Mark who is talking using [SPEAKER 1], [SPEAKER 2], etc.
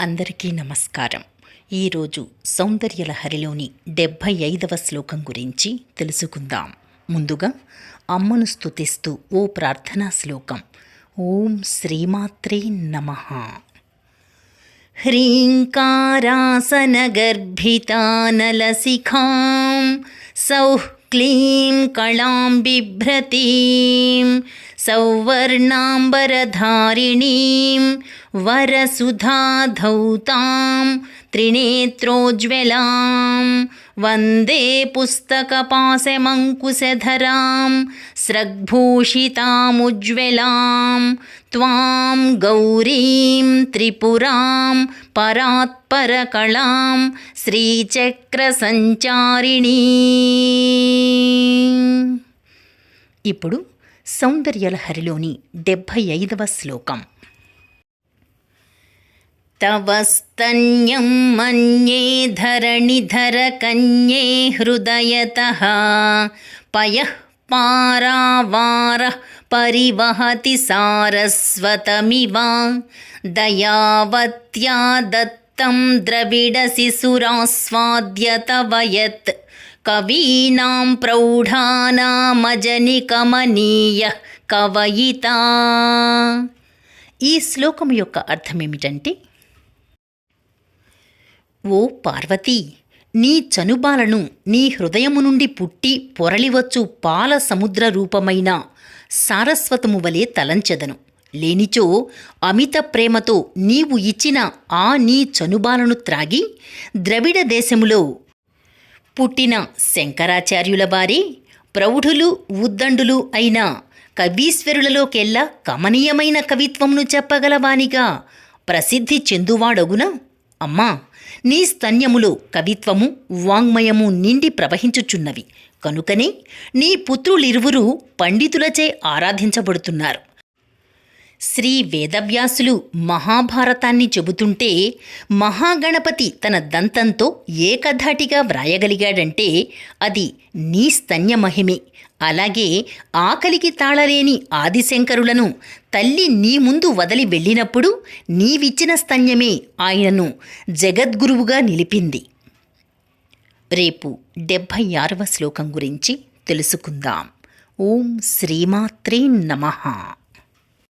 [SPEAKER 1] అందరికీ నమస్కారం. ఈరోజు సౌందర్యలహరిలోని డెబ్భై ఐదవ శ్లోకం గురించి తెలుసుకుందాం. ముందుగా అమ్మను స్థుతిస్తూ ఓ ప్రార్థనా శ్లోకం. ఓం శ్రీమాత్రే నమ. హ్రీంకారాసనగర్భితానలసిఖాం సౌ క్లీం కళాం బిభ్రతీం సౌవర్ణాంబరధారిణీం वरसुधाधौतां त्रिनेत्रोज्ज्वलां वन्दे पुस्तकपाशमङ्कुशधरां स्रग्भूषितामुज्ज्वलां त्वां गौरीं त्रिपुरां परात्परकलां శ్రీచక్రసంచారిణీ ఇప్పుడు సౌందర్యలహరిలోని డెబ్భై ఐదవ శ్లోకం तव स्तन्यं मन्ये धरणिधरकन्ये हृदयतः पयः पारावारः परिवहति सारस्वतमिव दयावत्या दत्तं द्रविडशिशुरास्वाद्य तव यत् कवीनां प्रौढानामजनिकमनीयः కవయితా ఈ శ్లోకం యొక్క అర్థం ఏమిటంటే ఓ పార్వతీ నీ చనుబాలను నీ హృదయము నుండి పుట్టి పొరలివచ్చు పాల సముద్ర రూపమైన సారస్వతము వలె తలంచెదను. లేనిచో అమిత ప్రేమతో నీవు ఇచ్చిన ఆ నీ చనుబాలను త్రాగి ద్రవిడ దేశములో పుట్టిన శంకరాచార్యుల వారి ప్రౌఢులు ఉద్దండులు అయిన కవీశ్వరులలోకెల్లా కమనీయమైన కవిత్వమును చెప్పగలవానిగా ప్రసిద్ధి చెందువాడగునా అమ్మా నీ స్తన్యములో కవిత్వము వాంగ్మయము నిండి ప్రవహించుచున్నవి. కనుకనే నీ పుత్రులిరువురు పండితులచే ఆరాధించబడుతున్నారు. శ్రీ వేదవ్యాసులు మహాభారతాన్ని చెబుతుంటే మహాగణపతి తన దంతంతో ఏకధాటిగా వ్రాయగలిగాడంటే అది నీ స్తన్య మహిమే. అలాగే ఆకలికి తాళలేని ఆదిశంకరులను తల్లి నీ ముందు వదిలి వెళ్ళినప్పుడు నీవిచ్చిన స్తన్యమే ఆయనను జగద్గురువుగా నిలిపింది. రేపు డెబ్భై ఆరవ శ్లోకం గురించి తెలుసుకుందాం. ఓం శ్రీమాత్రే నమః.